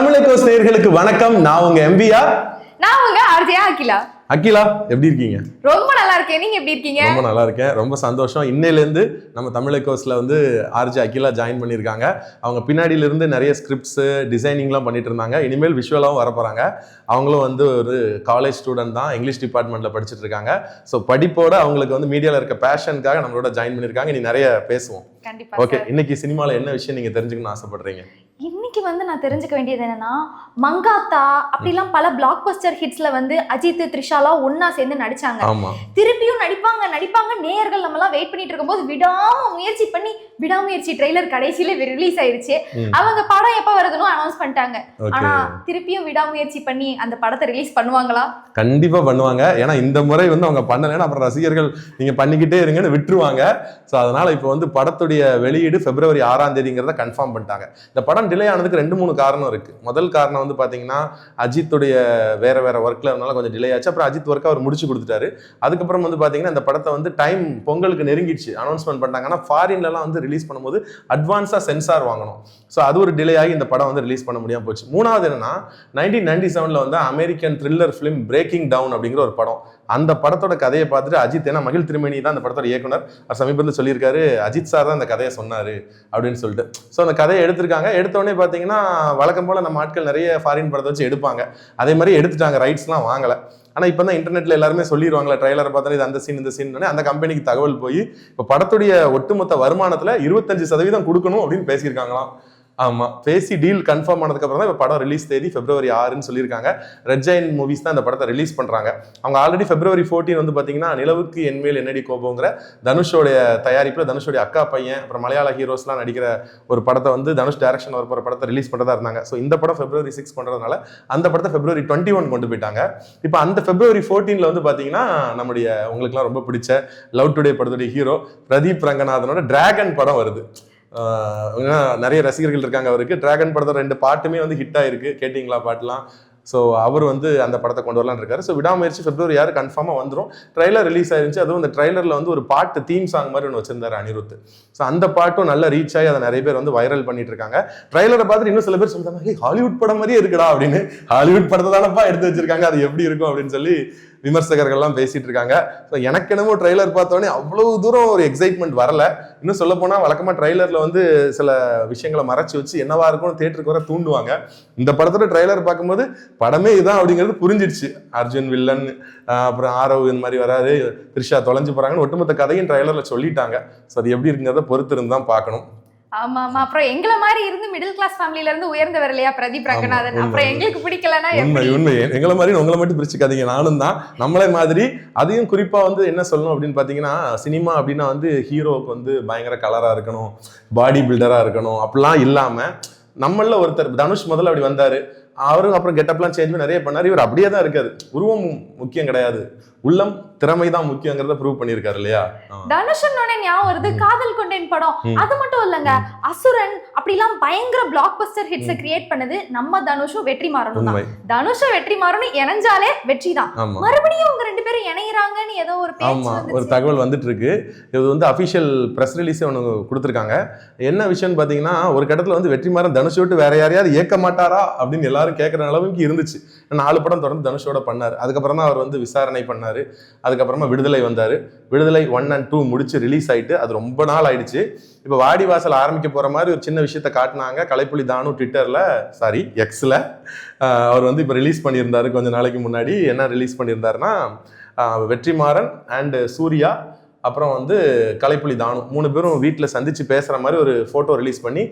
தமிழக நேயர்களுக்கு வணக்கம். நான் உங்க எம்பிஆர் நான் உங்க ஆர்ஜியா அகிலா. அகிலா எப்படி இருக்கீங்க? ரொம்ப நல்லா இருக்கேன். நீங்க எப்படி இருக்கீங்க? ரொம்ப நல்லா இருக்கேன். ரொம்ப சந்தோஷம். இன்னையிலேருந்து நம்ம தமிழக கோர்ஸ்ல வந்து ஆர்ஜி அகிலா ஜாயின் பண்ணியிருக்காங்க. அவங்க பின்னாடியில இருந்து நிறைய ஸ்கிரிப்ட்ஸ் டிசைனிங்லாம் பண்ணிட்டு இருந்தாங்க இனிமேல் விஷுவலாகவும் வர போறாங்க. அவங்களும் வந்து ஒரு காலேஜ் ஸ்டூடெண்ட் தான். இங்கிலீஷ் டிபார்ட்மெண்ட்ல படிச்சுட்டு இருக்காங்க. ஸோ படிப்போட அவங்களுக்கு வந்து மீடியாவில் இருக்க பேஷனுக்காக நம்மளோட ஜாயின் பண்ணியிருக்காங்க. இனி நிறைய பேசுவோம். ஓகே. இன்னைக்கு சினிமாவில் என்ன விஷயம் நீங்க தெரிஞ்சுக்கணும்னு ஆசைப்படுறீங்க? இன்னைக்கு வந்து நான் தெரிஞ்சுக்க வேண்டியது என்னன்னா மங்காத்தா அப்படிலாம் பல பிளாக் பஸ்டர் ஹிட்ஸ்ல வந்து அஜித் த்ரிஷாலாம் ஒண்ணா சேர்ந்து நடிச்சாங்க. திருப்பியும் நடிப்பாங்க நடிப்பாங்க. நேயர்கள் நம்ம எல்லாம் வெயிட் பண்ணிட்டு இருக்கும்போது விடாம முயற்சி பண்ணி விடாமுயற்சி ட்ரெய்லர் கடைசியில ரிலீஸ் ஆயிருச்சு. அவங்க படம் எப்ப வருதுன்னு அனௌன்ஸ் பண்ணிட்டாங்க. ஆனா திருப்பியும் விடாமுயற்சி பண்ணி அந்த படத்தை ரிலீஸ் பண்ணுவாங்களா? கண்டிப்பா பண்ணுவாங்க. ஏன்னா இந்த முறை வந்து அவங்க பண்ணலைன்னா அப்புறம் ரசிகர்கள் நீங்க பண்ணிக்கிட்டே இருங்கன்னு விட்டுருவாங்க. ஸோ அதனால இப்போ வந்து படத்துடைய வெளியீடு பிப்ரவரி ஆறாம் தேதிங்கிறத கன்ஃபார்ம் பண்ணிட்டாங்க. இந்த படம் டிலே ஆனதுக்கு ரெண்டு மூணு காரணம் இருக்குது முதல் காரணம் வந்து பார்த்தீங்கன்னா அஜித்துடைய வேறு வேறு ஒர்க்கில் இருந்தாலும் கொஞ்சம் டிலே ஆச்சு. அப்புறம் அஜித் ஒர்க்கை அவர் முடிச்சு கொடுத்துட்டாரு. அதுக்கப்புறம் வந்து பார்த்தீங்கன்னா இந்த படத்தை வந்து டைம் பொங்கலுக்கு நெருங்கிடுச்சு. அனௌன்ஸ்மெண்ட் பண்ணிட்டாங்க. ஆனால் ஃபாரின்லலாம் வந்து ரிலீஸ் பண்ணும்போது அட்வான்ஸாக சென்சார் வாங்கணும். ஸோ அது ஒரு டிலே ஆகி இந்த படம் வந்து ரிலீஸ் பண்ண முடியாமல் போச்சு. மூணாவது என்னன்னா நைன்டீன் நைன்டி செவனில் வந்து American thriller film breaking down அப்படிங்கிற ஒரு படம். அந்த படத்தோட கதையை பார்த்துட்டு அஜித் ஏன்னா மகிழ் திருமணி தான் அந்த படத்தோட இயக்குனர். அவர் சமீபத்தில் சொல்லியிருக்காரு அஜித் சார் தான் அந்த கதையை சொன்னார் அப்படின்னு சொல்லிட்டு. ஸோ அந்த கதையை எடுத்திருக்காங்க. எடுத்த உடனே பார்த்தீங்கன்னா வழக்கம் போல் நம்ம ஆட்கள் நிறைய ஃபாரின் படத்தை வச்சு எடுப்பாங்க. அதே மாதிரி எடுத்துட்டாங்க ரைட்ஸ்லாம் வாங்கலை. ஆனால் இப்போ தான் இன்டர்நெட்ல எல்லாருமே சொல்லிடுவாங்களா ட்ரைலரை பார்த்தா இது அந்த சீன் இந்த சீன் அந்த கம்பெனிக்கு தகவல் போய் இப்போ படத்துடைய ஒட்டுமொத்த வருமானத்தில் இருபத்தஞ்சு சதவீதம் கொடுக்கணும் அப்படின்னு பேசியிருக்காங்களாம். ஆமா. பேசி டீல் கன்ஃபார்ம் ஆனதுக்கு அப்புறம் தான் இப்போ படம் ரிலீஸ் தேதி பிப்ரவரி ஆறுன்னு சொல்லியிருக்காங்க. ரெட் ஜெயின் மூவிஸ் தான் இந்த படத்தை ரிலீஸ் பண்றாங்க. அவங்க ஆல்ரெடி பிப்ரவரி 14 வந்து பாத்தீங்கன்னா நிலவுக்கு என்மேல் என்னடி கோபங்கிற தனுஷோடைய தயாரிப்பில் தனுஷோடைய அக்கா பையன் அப்புறம் மலையாள ஹீரோஸ்லாம் நடிக்கிற ஒரு படத்தை வந்து தனுஷ் டைரக்ஷன் வர போற படத்தை ரிலீஸ் பண்றதா இருந்தாங்க. ஸோ இந்த படம் பிப்ரவரி சிக்ஸ் பண்றதுனால அந்த படத்தை பிப்ரவரி டுவெண்ட்டி ஒன் கொண்டு போயிட்டாங்க. இப்போ அந்த பிப்ரவரி 14 வந்து பாத்தீங்கன்னா நம்முடைய உங்களுக்குலாம் ரொம்ப பிடிச்ச லவ் டுடே படத்துடைய ஹீரோ பிரதீப் ரங்கநாதனோட டிராகன் படம் வருது. நிறைய ரசிகர்கள் இருக்காங்க அவருக்கு. டிராகன் படத்தோட ரெண்டு பாட்டுமே வந்து ஹிட் ஆயிருக்கு. கேட்டிங்களா பாட்டுலாம்? ஸோ அவர் வந்து அந்த படத்தை கொண்டு வரலாம்னு இருக்காரு. ஸோ விடாமுயற்சி பிப்ரவரி யார் கன்ஃபார்மாக வந்துடும் ட்ரைலர் ரிலீஸ் ஆயிருந்துச்சு. அதுவும் அந்த ட்ரைலரில் வந்து ஒரு பாட்டு தீம் சாங் மாதிரி ஒன்று வச்சிருந்தாரு அனிருத். ஸோ அந்த பாட்டும் நல்லா ரீச் ஆகி அதை நிறைய பேர் வந்து வைரல் பண்ணிட்டு இருக்காங்க. ட்ரைலரை பார்த்துட்டு இன்னும் சில பேர் சொல்றாங்க ஹாலிவுட் படம் மாதிரியே இருக்குடா அப்படின்னு. ஹாலிவுட் படத்தை தானப்பா எடுத்து வச்சிருக்காங்க. அது எப்படி இருக்கும் அப்படின்னு சொல்லி விமர்சகர்கள்லாம் பேசிட்டு இருக்காங்க ஸோ எனக்கு என்னமோ ட்ரைலர் பார்த்தோன்னே அவ்வளவு தூரம் ஒரு எக்ஸைட்மெண்ட் வரல. இன்னும் சொல்ல போனால் வழக்கமாக ட்ரைலர்ல வந்து சில விஷயங்களை மறைச்சி வச்சு என்னவா இருக்கும்னு தேட்டருக்கு வர தூண்டுவாங்க. இந்த படத்தோட ட்ரைலர் பார்க்கும்போது படமே இதுதான் அப்படிங்கிறது புரிஞ்சிடுச்சு. அர்ஜுன் வில்லன் அப்புறம் ஆரவ் இந்த மாதிரி வராது த்ரிஷா தொலைஞ்சு போகிறாங்கன்னு ஒட்டுமொத்த கதையும் ட்ரைலரில் சொல்லிட்டாங்க. ஸோ அது எப்படி இருக்குங்கிறத பொறுத்து இருந்து தான் பார்க்கணும். ஆமா ஆமா அப்புறம் எங்களை மாதிரி இருந்து மிடில் கிளாஸ் ஃபேமிலில இருந்து உயர்ந்தவர் இல்லையா? பிரதீப் ரங்கநாதன். அப்புறம் எங்களுக்கு பிடிக்கலன்னா உண்மை உண்மை. எங்களை மாதிரி உங்களை மட்டும் பிரிச்சுக்காதீங்க. நானும் தான். நம்மளே மாதிரி அதையும் குறிப்பா வந்து என்ன சொல்லணும் அப்படின்னு பாத்தீங்கன்னா சினிமா அப்படின்னா வந்து ஹீரோவுக்கு வந்து பயங்கர கலரா இருக்கணும். பாடி பில்டரா இருக்கணும். அப்படிலாம் இல்லாம நம்மள ஒருத்தர் தனுஷ் முதல்ல அப்படி வந்தாரு. அவரும் அப்புறம் கெட்டப்லாம் சேஞ்ச் பண்ணி நிறைய பண்ணாரு. இவர் அப்படியே தான் இருக்காரு. உருவம் முக்கியம் கிடையாது. உள்ளம் திறமை தான் முக்கியங்கிறத ப்ரூவ் பண்ணியிருக்காரு இல்லையா. தனுஷன் ஞாபகம் வருது. காதல் கொண்டேன் படம். அது மட்டும் இல்லங்க. அசுரன் அப்படிலாம் பயங்கர பிளாக் பஸ்டர் ஹிட்ஸ் கிரியேட் பண்ணது நம்ம தனுஷும் வெற்றி மாறணும் தான். தனுஷும் வெற்றி மாறணும் இணைஞ்சாலே வெற்றி தான். மறுபடியும் அவங்க ரெண்டு பேரும் இணையறாங்கன்னு ஏதோ ஒரு ஆமா ஒரு. தகவல் வந்துட்டு இருக்கு இது வந்து அபிஷியல் ப்ரெஸ் ரிலீஸே ஒன்று கொடுத்துருக்காங்க. என்ன விஷயம்னு பார்த்தீங்கன்னா ஒரு கட்டத்தில் வந்து வெற்றிமாறன் தனுஷ் விட்டு வேற யாரையாவது இயக்க மாட்டாரா அப்படின்னு எல்லாரும் கேட்குற அளவுக்கு இருந்துச்சு. நாலு படம் தொடர்ந்து தனுஷோட பண்ணார். அதுக்கப்புறம் தான் அவர் வந்து விசாரணை பண்ணார். அதுக்கப்புறமா விடுதலை வந்தார். விடுதலை ஒன் அண்ட் டூ முடிச்சு ரிலீஸ் ஆகிட்டு அது ரொம்ப நாள் ஆயிடுச்சு. இப்போ வாடி வாசல் ஆரம்பிக்க போகிற மாதிரி ஒரு சின்ன விஷயத்த காட்டினாங்க. கலைப்புலி தானு ட்விட்டரில் சாரி எக்ஸில் அவர் வந்து இப்போ ரிலீஸ் பண்ணியிருந்தாரு கொஞ்ச நாளைக்கு முன்னாடி. என்ன ரிலீஸ் பண்ணியிருந்தாருன்னா வெற்றிமாறன் அண்டு சூர்யா அப்புறம் வந்து கலைப்புலி தானு. மூணு பேரும் வீட்டில் சந்திச்சு பேசுகிற மாதிரி ஒரு ஃபோட்டோ ரிலீஸ் பண்ணி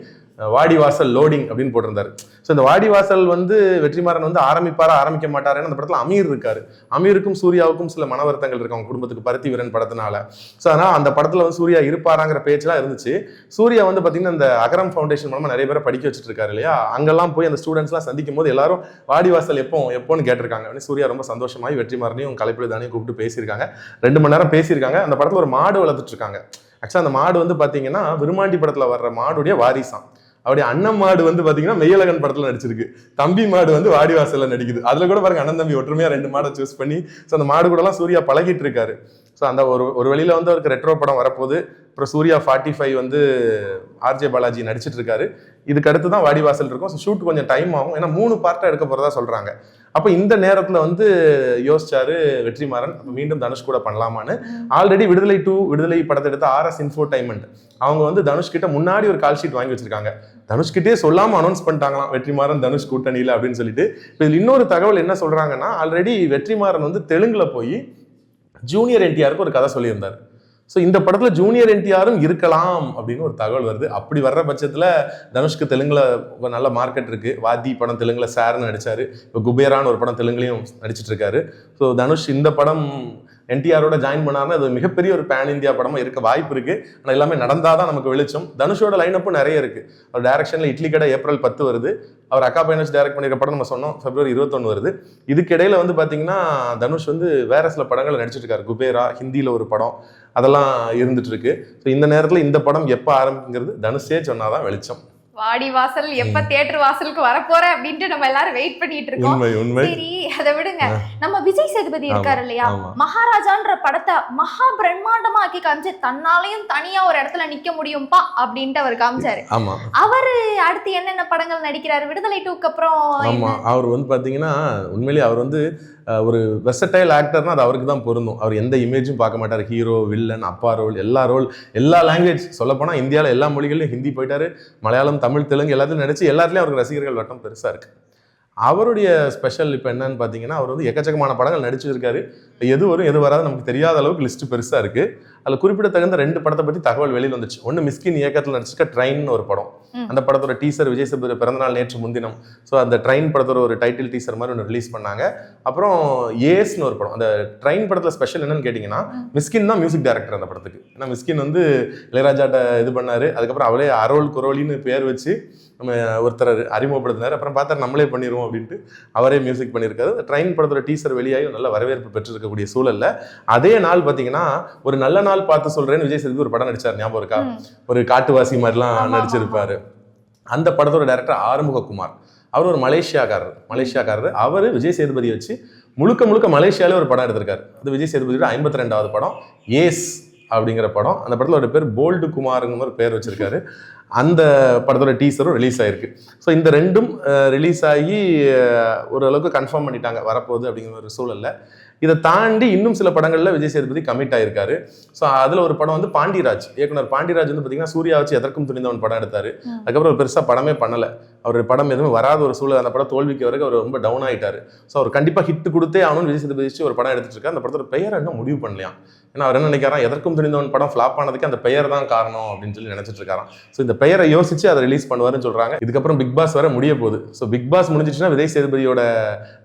வாடிவாசல் லோடிங் அப்படின்னு போட்டிருந்தாரு. ஸோ இந்த வாடிவாசல் வந்து வெற்றிமாறன் வந்து ஆரம்பிப்பாரா ஆரம்பிக்க மாட்டாரேன்னு அந்த படத்தில் அமீர் இருக்காரு. அமீருக்கும் சூர்யாவுக்கும் சில மன வருத்தங்கள் இருக்கு. அவங்க குடும்பத்துக்கு பருத்தி வீரன் படத்தினால. ஸோ அதனால் அந்த படத்தில் வந்து சூர்யா இருப்பாராங்கிற பேச்செலாம் இருந்துச்சு. சூர்யா வந்து பார்த்தீங்கன்னா இந்த அகரம் ஃபவுண்டேஷன் மூலமாக நிறைய பேரை படிக்க வச்சுட்டு இருக்காரு இல்லையா? அங்கெல்லாம் போய் அந்த ஸ்டூடெண்ட்ஸ்லாம் சந்திக்கும் போது எல்லாரும் வாடிவாசல் எப்போ எப்போன்னு கேட்டிருக்காங்க. சூர்யா ரொம்ப சந்தோஷமாகி வெற்றிமாறனையும் கலைப்புலி தானையும் கூப்பிட்டு பேசியிருக்காங்க. ரெண்டு மணி நேரம் பேசியிருக்காங்க. அந்த படத்தில் ஒரு மாடு வளர்த்துட்டு இருக்காங்க. ஆக்சுவலாக அந்த மாடு வந்து பார்த்தீங்கன்னா விருமாண்டி படத்தில் வர்ற மாடுடைய வாரிசாம் அப்படி அண்ணன் மாடு வந்து பாத்தீங்கன்னா மெய்யழகன் படத்துல நடிச்சிருக்கு. தம்பி மாடு வந்து வாடிவாசல்ல நடிக்குது. அதுல கூட பாருங்க அண்ணன் தம்பி ஒற்றுமையா ரெண்டு மாடை சூஸ் பண்ணி ஸோ அந்த மாடு கூட எல்லாம் சூர்யா பழகிட்டு இருக்காரு. ஸோ அந்த ஒரு ஒரு வழியில் வந்து அவருக்கு ரெட்ரோ படம் வரப்போகுது. அப்புறம் சூர்யா ஃபார்ட்டி ஃபைவ் வந்து ஆர்ஜே பாலாஜி நடிச்சிட்டு இருக்காரு இதுக்கு அடுத்து தான் வாடிவாசல் இருக்கும். ஸோ ஷூட் கொஞ்சம் டைம் ஆகும். ஏன்னா மூணு பார்ட்டாக எடுக்க போகிறதா சொல்கிறாங்க அப்போ இந்த நேரத்தில் வந்து யோசிச்சாரு வெற்றிமாறன். மீண்டும் தனுஷ் கூட பண்ணலாமான்னு. ஆல்ரெடி விடுதலை டூ விடுதலை படத்தை எடுத்த ஆர்எஸ் இன்ஃபோடைன்மெண்ட் அவங்க வந்து தனுஷ் கிட்ட முன்னாடி ஒரு கால் ஷீட் வாங்கி வச்சிருக்காங்க. தனுஷ்கிட்டே சொல்லாமல் அனௌன்ஸ் பண்ணிட்டாங்களாம். வெற்றிமாறன் தனுஷ் கூட்டணியில் அப்படின்னு சொல்லிட்டு. இப்போ இதில் இன்னொரு தகவல் என்ன சொல்கிறாங்கன்னா ஆல்ரெடி வெற்றிமாறன் வந்து தெலுங்கில் போய் ஜூனியர் என்டிஆருக்கு ஒரு கதை சொல்லியிருந்தார். ஸோ இந்த படத்தில் ஜூனியர் என்டிஆரும் இருக்கலாம் அப்படின்னு ஒரு தகவல் வருது. அப்படி வர்ற பட்சத்தில் தனுஷ்க்கு தெலுங்கில் நல்ல மார்க்கெட் இருக்குது வாதி படம் தெலுங்கில் சார்னு நடித்தார் இப்போ குபேரான்னு ஒரு படம் தெலுங்குலையும் நடிச்சிட்டு இருக்காரு. ஸோ தனுஷ் இந்த படம் என்டிஆரோட ஜாயின் பண்ணாருன்னா அது மிகப்பெரிய ஒரு பேன் இந்தியா படமா இருக்க வாய்ப்பு இருக்கு. ஆனால் எல்லாமே நடந்தாதான் நமக்கு வெளிச்சம். தனுஷோட லைனப்பும் நிறைய இருக்கு. அவர் டைரக்ஷன்ல இட்லி கடை ஏப்ரல் பத்து வருது. அவர் அக்கா பையனஸ் டைரக்ட் பண்ணிருக்க படம் நம்ம சொன்னோம். பிப்ரவரி இருபத்தொன்னு வருது. இதுக்கிடையில் வந்து பாத்தீங்கன்னா தனுஷ் வந்து வேற சில படங்களை நடிச்சிட்டு இருக்காரு. குபேரா ஹிந்தியில ஒரு படம். அதெல்லாம் இருந்துட்டு இருக்கு. ஸோ இந்த நேரத்தில் இந்த படம் எப்போ ஆரம்பிங்கிறது தனுஷே சொன்னாதான் வெளிச்சம். வாடி வாசல் எப்ப தியேட்டர் வாசலுக்கு வரப்போற அப்படின்ட்டு நம்ம எல்லாரும் வெயிட் பண்ணிட்டு இருக்கோம். சரி அதை விடுங்க. நம்ம விஜய் சேதுபதி இருக்காரு இல்லையா. மகாராஜான்ற படத்தை மகா பிரம்மாண்டமா ஆக்கி காமிச்சு தன்னாலையும் தனியா ஒரு இடத்துல நிக்க முடியும்பா அப்படின்ட்டு அவர் காமிச்சாரு. அவரு அடுத்து என்னென்ன படங்கள் நடிக்கிறாரு? விடுதலை டூக்கு அப்புறம் ஆமா? அவர் வந்து பாத்தீங்கன்னா உண்மையிலேயே அவர் வந்து ஒரு வெர்சடைல் ஆக்டர்னா அது அவருக்கு தான் பொருந்தும். அவர் எந்த இமேஜும் பார்க்க மாட்டார். ஹீரோ வில்லன் அப்பா ரோல் எல்லா ரோல் எல்லா லாங்குவேஜ் சொல்லப்போனா இந்தியாவில் எல்லா மொழிகளையும் ஹிந்தி போயிட்டாரு. மலையாளம் தமிழ் தெலுங்கு எல்லாத்தையும் நடிச்சு எல்லாத்துலேயும் அவருக்கு ரசிகர்கள் வட்டம் பெருசா இருக்கு. அவருடைய ஸ்பெஷல் இப்போ என்னன்னு பார்த்தீங்கன்னா அவர் வந்து எக்கச்சக்கமான படங்கள் நடிச்சிருக்காரு. எது வரும் எது வராது நமக்கு தெரியாத அளவுக்கு லிஸ்ட் பெருசா இருக்கு. அதில் குறிப்பிடத்தகுந்த ரெண்டு படத்தை பற்றி தகவல் வெளியில் வந்துச்சு ஒன்று மிஸ்கின் இயக்கத்தில் நடிச்சிருக்க ட்ரெயின் ஒரு படம். அந்த படத்தோட டீசர் விஜய் சேதுபதி பிறந்தநாள் நேற்று முன்தினம். ஸோ அந்த ட்ரெயின் படத்தோட ஒரு டைட்டில் டீசர் மாதிரி ஒன்று ரிலீஸ் பண்ணாங்க. அப்புறம் ஏஸ்னு ஒரு படம். அந்த ட்ரெயின் படத்தில் ஸ்பெஷல் என்னன்னு கேட்டிங்கன்னா மிஸ்கின் தான் மியூசிக் டைரக்டர் அந்த படத்துக்கு. ஏன்னா மிஸ்கின் வந்து இளையராஜாட்ட இது பண்ணாரு. அதுக்கப்புறம் அவளே அரோல் குரோலின்னு பேர் வச்சு நம்ம ஒருத்தர் அறிமுகப்படுத்தினார். அப்புறம் பார்த்தா நம்மளே பண்ணிடுவோம் அப்படின்ட்டு அவரே மியூசிக் பண்ணியிருக்காரு ட்ரெயின் படத்தோட டீசர் வெளியாகி நல்ல வரவேற்பு பெற்றிருக்கக்கூடிய சூழல்ல அதே நாள் பார்த்தீங்கன்னா ஒரு நல்ல நாள் பார்த்து சொல்றேன்னு விஜய் சேதுபதி ஒரு படம் நடிச்சார். ஞாபகம் இருக்கா. ஒரு காட்டுவாசி மாதிரிலாம் நடிச்சிருப்பாரு. அந்த படத்தோட டைரக்டர் ஆறுமுககுமார். அவர் ஒரு மலேசியாக்காரர் மலேசியாக்காரர். அவர் விஜய் சேதுபதி வச்சு முழுக்க முழுக்க மலேசியாலே ஒரு படம் எடுத்திருக்காரு. அது விஜய் சேதுபதியோட ஐம்பத்தி ரெண்டாவது படம். ஏஸ் அப்படிங்கிற படம். அந்த படத்தில் ஒரு பேர் போல்டு குமாருங்கிற ஒரு பேர் வச்சிருக்காரு. அந்த படத்தோட டீசரும் ரிலீஸ் ஆயிருக்கு. ஸோ இந்த ரெண்டும் ரிலீஸ் ஆகி ஓரளவுக்கு கன்ஃபார்ம் பண்ணிட்டாங்க. வரப்போகுது அப்படிங்கிற ஒரு சூழல்ல. இதை தாண்டி இன்னும் சில படங்கள்ல விஜய் சேதுபதி கமிட் ஆயிருக்காரு. ஸோ அதுல ஒரு படம் வந்து பாண்டிராஜ். இயக்குனர் பாண்டிராஜ் வந்து பாத்தீங்கன்னா சூர்யா வச்சு எதற்கும் துணிந்தவன் படம் எடுத்தாரு. அதுக்கப்புறம் ஒரு பெருசா படமே பண்ணல. அவர் படம் எதுவுமே வராத ஒரு சூழல். அந்த படம் தோல்விக்கு வரைக்கும் அவர் ரொம்ப டவுன் ஆயிட்டாரு. ஸோ அவர் கண்டிப்பா ஹிட் கொடுத்தே ஆகணும்னு விஜய் சேதுபதி ஒரு படம் எடுத்துட்டு இருக்காரு. அந்த படத்தோட பெயர் இன்னும் முடிவு பண்ணலையாம். ஏன்னா அவர் என்ன நினைக்கிறான் எதற்கும் துணிந்தவன் படம் ஃபிளாப் ஆனதுக்கு அந்த பெயர் தான் காரணம் அப்படின்னு சொல்லி நினைச்சிட்டு இருக்காராம். ஸோ இந்த பெயரை யோசிச்சு அதை ரிலீஸ் பண்ணுவாருன்னு சொல்றாங்க. இதுக்கப்புறம் பிக் பாஸ் வர முடிய போகுது. ஸோ பிக் பாஸ் முடிஞ்சிச்சுன்னா விஜய் சேதுபதியோட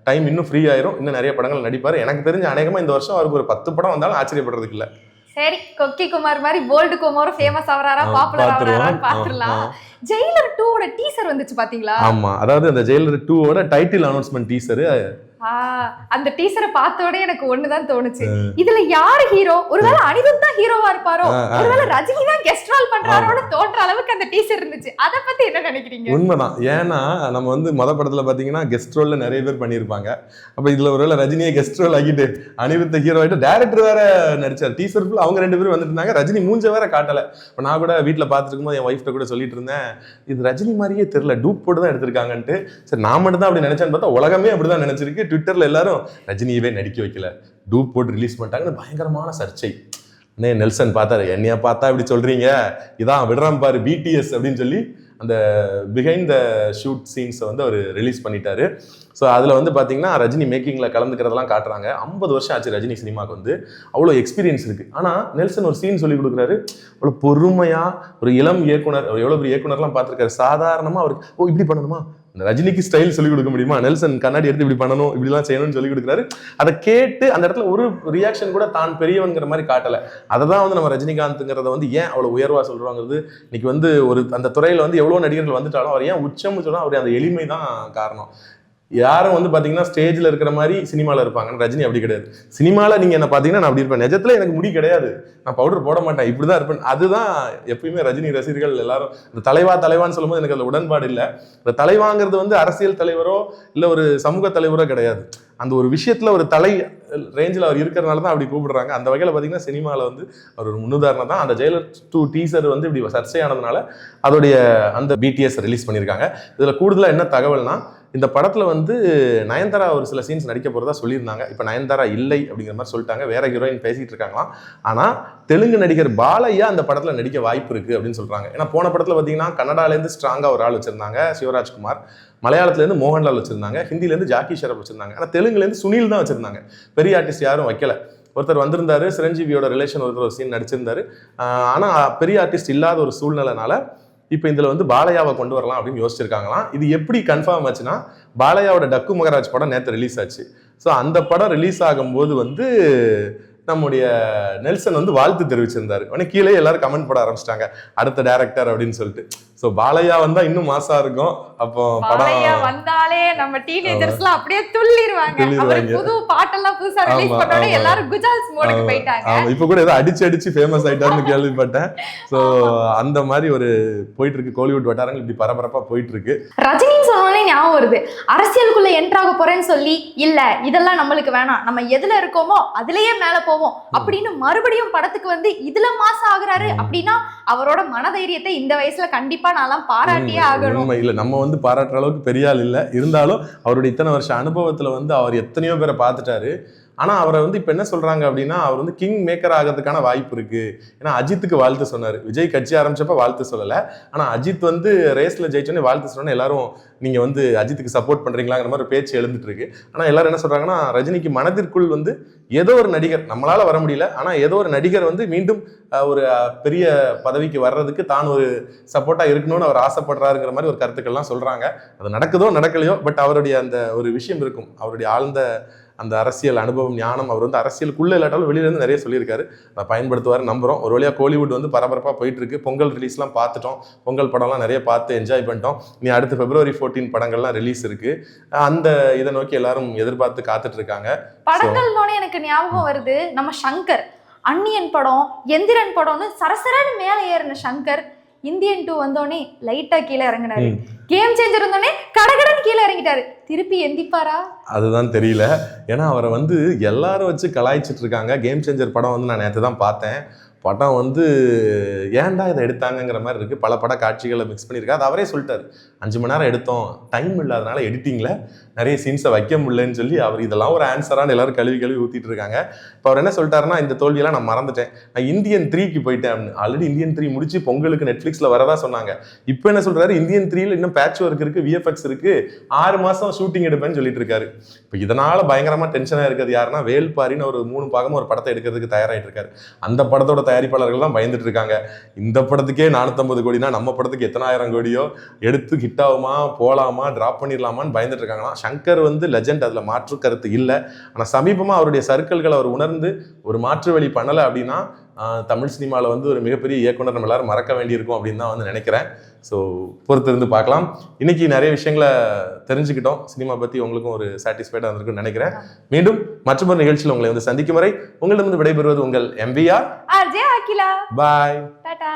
டைம் இன்னும் ஃப்ரீ ஆயிரும். இன்னும் நிறைய படங்கள் நடிப்பாரு. எனக்கு தெரிஞ்ச அநேகமா இந்த வருஷம் அவருக்கு ஒரு பத்து படம் வந்தாலும் ஆச்சரியப்படுறதுக்கு இல்ல. சரி கொக்கி குமார் மாதிரி போல்டு குமாரும் ஃபேமஸ் ஆவறாரா? பாப்புலர் ஆவறாரான்னு பாத்துடலாம். ஜெயிலர் டூவோட டீசர் வந்துச்சு பாத்தீங்களா? ஆமா. அதாவது அந்த ஜெயிலர் டூவோட டைட்டில் அனௌன்ஸ்மெண்ட் டீசர் அந்த டீசரை பார்த்த உடனே எனக்கு ஒண்ணுதான் தோணுச்சு. இதுல யாரு ஹீரோ ஒருவேளை அனிருத் தான் ஹீரோவா இருப்பாரோ. ஒருவேளை ரஜினி தான் கெஸ்ட் ரோல் பண்றாரோன்னு தோன்ற அளவுக்கு அந்த டீசர் இருந்துச்சு. அத பத்தி என்ன நினைக்கிறீங்க? உண்மைதான். ஏன்னா நம்ம வந்து மொத படத்துல பாத்தீங்கன்னா கெஸ்ட் ரோல்ல நிறைய பேர் பண்ணியிருப்பாங்க. அப்ப இதுல ஒருவேளை ரஜினியை கெஸ்ட் ரோல் ஆக்கிட்டு அனிருத்த ஹீரோ ஆயிட்டு டேரக்டர் வேற நடிச்சார். டீசர் ஃபுல் அவங்க ரெண்டு பேரும் வந்துட்டு இருந்தாங்க. ரஜினி மூஞ்ச வேற காட்டல. நான் கூட வீட்டுல பார்த்துட்டு இருக்கும்போது என் ஒய்ஃப்ட்ட கூட சொல்லிட்டு இருந்தேன் இது ரஜினி மாதிரியே தெரியல. டூப் போட்டு தான் எடுத்திருக்காங்கன்ட்டு. சரி நான் மட்டும் தான் அப்படி நினைச்சேன்னு பார்த்தா உலகமே அப்படிதான் நினைச்சிருக்கு. ட்விட்டரில் எல்லாரும் ரஜினியவே நடிக்க வைக்கல. டூப் போட்டு ரிலீஸ் பண்ணிட்டாங்கன்னு பயங்கரமான சர்ச்சை. அண்ணே நெல்சன் பார்த்தாரு. என்னையா பார்த்தா இப்படி சொல்கிறீங்க இதான் விடுறான் பாரு பிடிஎஸ் அப்படின்னு சொல்லி அந்த பிஹைண்ட் த ஷூட் சீன்ஸை வந்து அவர் ரிலீஸ் பண்ணிட்டாரு. ஸோ அதில் வந்து பார்த்தீங்கன்னா ரஜினி மேக்கிங்கில் கலந்துக்கிறதெல்லாம் காட்டுறாங்க. ஐம்பது வருஷம் ஆச்சு ரஜினி சினிமாவுக்கு வந்து. அவ்வளோ எக்ஸ்பீரியன்ஸ் இருக்குது ஆனால் நெல்சன் ஒரு சீன் சொல்லி கொடுக்குறாரு. அவ்வளோ பொறுமையாக ஒரு இளம் இயக்குனர் எவ்வளோ பெரிய இயக்குனர்லாம் பார்த்துருக்காரு. சாதாரணமாக அவருக்கு ஓ இப்படி பண்ணணுமா? ரஜினிக்கு ஸ்டைல் சொல்லி கொடுக்க முடியுமா? நெல்சன் கண்ணாடி எடுத்து இப்படி பண்ணணும் இப்படிலாம் செய்யணும்னு சொல்லிக் கொடுக்குறாரு. அதை கேட்டு அந்த இடத்துல ஒரு ரியாக்ஷன் கூட தான் பெரியவன்கிற மாதிரி காட்டலை. அதை தான் வந்து நம்ம ரஜினிகாந்த்ங்கிறத வந்து ஏன் அவ்வளோ உயர்வாக சொல்கிறாங்கிறது இன்னைக்கு வந்து ஒரு அந்த துறையில் வந்து எவ்வளோ நடிகர்கள் வந்துட்டாலும் அவர் ஏன் உச்சம்னு சொன்னால் அவருடைய அந்த எளிமை தான் காரணம். யாரும் வந்து பார்த்தீங்கன்னா ஸ்டேஜில் இருக்கிற மாதிரி சினிமாவில் இருப்பாங்க ரஜினி அப்படி கிடையாது. சினிமாவில் நீங்கள் என்ன பார்த்தீங்கன்னா நான் அப்படி இருப்பேன். நிஜத்தில் எனக்கு முடி கிடையாது. நான் பவுடர் போட மாட்டேன். இப்படி தான் இருப்பேன். அதுதான் எப்பயுமே ரஜினி ரசிகர்கள் எல்லாரும் இந்த தலைவா தலைவான்னு சொல்லும்போது எனக்கு அதில் உடன்பாடு இல்லை. இந்த தலைவாங்கிறது வந்து அரசியல் தலைவரோ இல்லை ஒரு சமூக தலைவரோ கிடையாது. அந்த ஒரு விஷயத்தில் ஒரு தலை ரேஞ்சில் அவர் இருக்கிறனால தான் அப்படி கூப்பிடுறாங்க. அந்த வகையில் பார்த்தீங்கன்னா சினிமாவில் வந்து அவர் ஒரு முன்னுதாரணம் தான். அந்த ஜெயலர் டூ டீசர் வந்து இப்படி சர்ச்சையானதுனால அதோடைய அந்த பிடிஎஸ் ரிலீஸ் பண்ணியிருக்காங்க. இதில் கூடுதலாக என்ன தகவல்னா இந்த படத்தில் வந்து நயன்தாரா ஒரு சில சீன்ஸ் நடிக்க போகிறதா சொல்லியிருந்தாங்க. இப்போ நயன்தாரா இல்லை அப்படிங்கிற மாதிரி சொல்லிட்டாங்க. வேற ஹீரோயின் பேசிகிட்டு இருக்காங்களாம். ஆனால் தெலுங்கு நடிகர் பாலையா அந்த படத்தில் நடிக்க வாய்ப்பு இருக்குது அப்படின்னு சொல்கிறாங்க ஏன்னா போன படத்தில் பார்த்தீங்கன்னா கன்னடாலேருந்து ஸ்ட்ராங்காக ஒரு ஆள் வச்சிருந்தாங்க சிவராஜ்குமார். மலையாளத்துலேருந்து மோகன்லால் வச்சுருந்தாங்க ஹிந்திலேருந்து ஜாக்கி ஷரப் வச்சுருந்தாங்க. ஆனால் தெலுங்குலேருந்து சுனில் தான் வச்சுருந்தாங்க. பெரிய ஆர்டிஸ்ட் யாரும் வைக்கல. ஒருத்தர் வந்திருந்தாரு சிரஞ்சீவியோட ரிலேஷன் ஒருத்தர் ஒரு சீன் நடிச்சிருந்தாரு. ஆனால் பெரிய ஆர்டிஸ்ட் இல்லாத ஒரு சூழ்நிலைனால இப்போ இதில் வந்து பாலையாவை கொண்டு வரலாம் அப்படின்னு யோசிச்சிருக்காங்களாம். இது எப்படி கன்ஃபார்ம் ஆச்சுன்னா பாலையாவோட டக்கு மகராஜ் படம் நேற்று ரிலீஸ் ஆச்சு. ஸோ அந்த படம் ரிலீஸ் ஆகும்போது வந்து நம்முடைய நெல்சன் வந்து வாழ்த்து தெரிவிச்சிருந்தாரு. உடனே கீழே எல்லாரும் கமெண்ட் போட ஆரம்பிச்சிட்டாங்க. அடுத்த டேரக்டர் அப்படின்னு சொல்லிட்டு. ஸோ பாலையா வந்தா இன்னும் மாசா இருக்கும். அப்போ படம் வந்தாலே நம்ம டீனேஜர்ஸ்லாம் அப்படியே துள்ளிடுவாங்க அவர். புது பாட்டெல்லாம் புதுசா ரிலீஸ் பண்ணோட. எல்லாரும் குஜால்ஸ் மோடுக்கு போயிட்டாங்க. இப்போ கூட ஏதோ அடிச்சு அடிச்சு ஃபேமஸ் ஆயிட்டாருன்னு கேள்விப்பட்டேன். ஸோ அந்த மாதிரி ஒரு போயிட்டு இருக்கு கோலிவுட் வட்டாரங்கள் இப்படி பரபரப்பா போயிட்டு இருக்கு ரஜினின்னு சொன்னோடனே ஞாபகம் வருது. அரசியலுக்குள்ள என்ட்ரு ஆக போறேன்னு சொல்லி இல்ல இதெல்லாம் நம்மளுக்கு வேணாம். நம்ம எதுல இருக்கோமோ அதுலயே மேல போவோம். அப்படின்னு மறுபடியும் படத்துக்கு வந்து இதுல மாசம் ஆகுறாரு? அப்படின்னா அவரோட மனதைரியத்தை இந்த வயசுல கண்டிப்பா நான்லாம் பாராட்டியே உண்மை, ஆகணும். இல்ல நம்ம வந்து பாராட்டுற அளவுக்கு பெரிய ஆள் இல்ல. இருந்தாலும் அவருடைய இத்தனை வருஷ அனுபவத்துல வந்து அவர் எத்தனையோ பேரை பார்த்துட்டாரு. ஆனால் அவரை வந்து இப்போ என்ன சொல்கிறாங்க அப்படின்னா அவர் வந்து கிங் மேக்கர் ஆகிறதுக்கான வாய்ப்பு இருக்குது ஏன்னா அஜித்துக்கு வாழ்த்து சொன்னார். விஜய் கட்சி ஆரம்பிச்சப்ப வாழ்த்து சொல்லலை. ஆனால் அஜித் வந்து ரேஸில் ஜெயிச்சோன்னே வாழ்த்து சொன்னோன்னே எல்லாரும் நீங்கள் வந்து அஜித்துக்கு சப்போர்ட் பண்ணுறீங்களாங்கிற மாதிரி ஒரு பேச்சு எழுந்துட்டுருக்கு ஆனால் ஆனா எல்லாரும் என்ன சொல்கிறாங்கன்னா ரஜினிக்கு மனதிற்குள் வந்து ஏதோ ஒரு நடிகர் நம்மளால் வர முடியல. ஆனால் ஏதோ ஒரு நடிகர் வந்து மீண்டும் ஒரு பெரிய பதவிக்கு வர்றதுக்கு தான் ஒரு சப்போர்ட்டாக இருக்கணும்னு அவர் ஆசைப்படுறாருங்கிற மாதிரி ஒரு கருத்துக்கள்லாம் சொல்கிறாங்க அது நடக்குதோ நடக்கலையோ பட் அவருடைய அந்த ஒரு விஷயம் இருக்கும். அவருடைய ஆழ்ந்த அந்த அரசியல் அனுபவம் ஞானம் அவர் வந்து அரசியலுக்குள்ள இல்லாட்டாலும் வெளியில இருந்து நிறைய சொல்லியிருக்காரு. அதை பயன்படுத்துவார் நம்புறோம். ஒரு வழியா கோலிவுட் வந்து பரபரப்பா போயிட்டு இருக்கு பொங்கல் ரிலீஸ்லாம் பார்த்துட்டோம். பொங்கல் படம்லாம் நிறைய பார்த்து என்ஜாய் பண்ணிட்டோம். நீ அடுத்து பிப்ரவரி 14 படங்கள்லாம் ரிலீஸ் இருக்கு. அந்த இதை நோக்கி எல்லாரும் எதிர்பார்த்து காத்துட்டு இருக்காங்க படங்கள்னோட எனக்கு ஞாபகம் வருது. நம்ம சங்கர் அன்னியன் படம் எந்திரன் படம்னு சரசரன்னு மேல ஏறின சங்கர் இந்தியன் டூ வந்தோடனே லைட்டா கீழே இறங்கினாரு. கேம் சேஞ்சர் வந்தோடனே கடகடன் கீழே இறங்கிட்டாரு. திருப்பி எந்திப்பாரா? அதுதான் தெரியல. ஏன்னா அவரை வந்து எல்லாரும் வச்சு கலாய்ச்சிட்டு இருக்காங்க. கேம் சேஞ்சர் படம் வந்து நான் நேற்று தான் பார்த்தேன். படம் வந்து ஏன்டா இதை எடுத்தாங்கங்கிற மாதிரி இருக்குது பல பட காட்சிகளை மிக்ஸ் பண்ணியிருக்காரு. அது அவரே சொல்லிட்டார். அஞ்சு மணி நேரம் எடுத்தோம். டைம் இல்லாதனால எடிட்டிங்ல நிறைய சீன்ஸை வைக்க முடியலன்னு சொல்லி அவர் இதெல்லாம் ஒரு ஆன்சரான எல்லாரும் கழுவி கழுவி ஊத்திட்டு இருக்காங்க. இப்போ அவர் என்ன சொல்லிட்டாருன்னா இந்த தோல்வியெல்லாம் நான் மறந்துட்டேன். நான் இந்தியன் த்ரீக்கு போயிட்டேன் ஆல்ரெடி இந்தியன் த்ரீ முடிச்சு பொங்கலுக்கு நெட்ஃப்ளிக்ஸில் வரதா சொன்னாங்க. இப்போ என்ன சொல்றாரு? இந்தியன் த்ரீல இன்னும் பேட்ச் ஒர்க் இருக்கு விஎஃப்எக்ஸ் இருக்கு. ஆறு மாசம் ஷூட்டிங் எடுப்பேன்னு சொல்லிட்டு இருக்காரு. இப்போ இதனால பயங்கரமா டென்ஷனாக இருக்கிறது யாருன்னா வேல்பாரின்னு ஒரு மூணு பாகமும் ஒரு படத்தை எடுக்கிறதுக்கு தயாராகிட்டு இருக்காரு. அந்த படத்தோட தயாரிப்பாளர்கள் தான் பயந்துட்டு இருக்காங்க. இந்த படத்துக்கே நானூத்தம்பது கோடினா நம்ம படத்துக்கு எத்தனாயிரம் கோடியோ எடுத்து ஹிட் ஆகுமா போலாமா டிராப் பண்ணிடலாமான்னு பயந்துட்டு இருக்காங்கன்னா சங்கர் வந்து லெஜெண்ட் அதுல மாற்று கருத்து இல்லை. ஆனா சமீபமா அவருடைய சர்க்கிள்களை அவர் உணர்ந்து ஒரு மாற்று வழி பண்ணலை அப்படின்னா தமிழ் சினிமாவில் வந்து ஒரு மிகப்பெரிய இயக்குனர் நம்ம எல்லாரும் மறக்க வேண்டியிருக்கும் அப்படின்னு தான் வந்து நினைக்கிறேன். ஸோ பொறுத்திருந்து பார்க்கலாம். இன்னைக்கு நிறைய விஷயங்களை தெரிஞ்சுக்கிட்டோம். சினிமா பற்றி உங்களுக்கும் ஒரு சாட்டிஸ்ஃபைடாக இருந்திருக்கும்னு நினைக்கிறேன். மீண்டும் மற்றொரு நிகழ்ச்சியில் உங்களை வந்து சந்திக்கும் வரை உங்களிடமிருந்து விடைபெறுவது உங்கள் எம்பிஆர் பாய் டாடா.